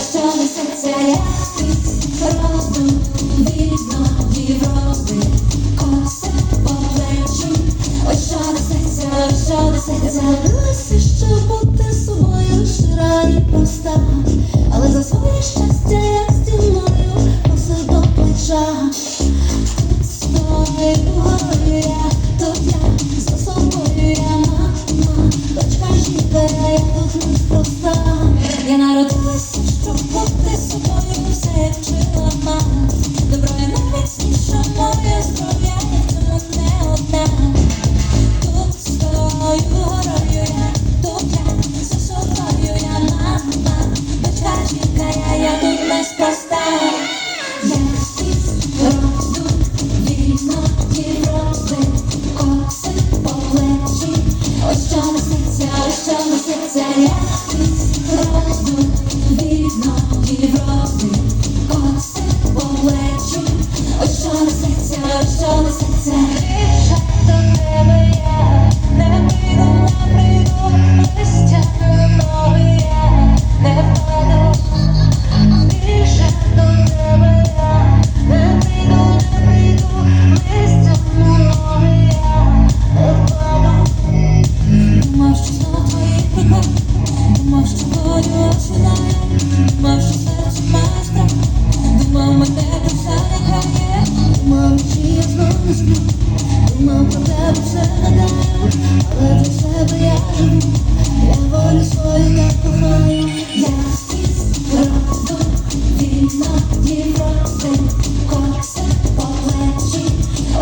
що несеться, скрізь роздум, вікно Європи, коси по плечі. Ось що несеться, ось що несеться. Дивися, що бути собою щира і проста, але за своє щастя, як стіною, все до плеча. Тут з тобою горю я, за собою я мама, дочка жінка, я тут неспроста. Я народилася, щоб бути собою, все вчила мама. Добро я найміцніша моя зброя, я в не одна. Тут з тобою горою я, тут я, за собою я мама, дочка жінка, я, я тут неспроста. Я скрізь роздум, вікно Європи, коси по плечі. Ось що несеться, ось що несеться, я скрізь що Думав я живу, я волю я кохаю, я із разу вільна Європи, косе по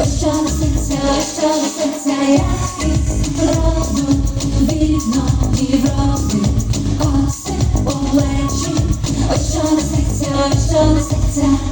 ось що несеться, що несеться, я із разу вільно Європи, косе по плечі, ось що несеться, що несеться.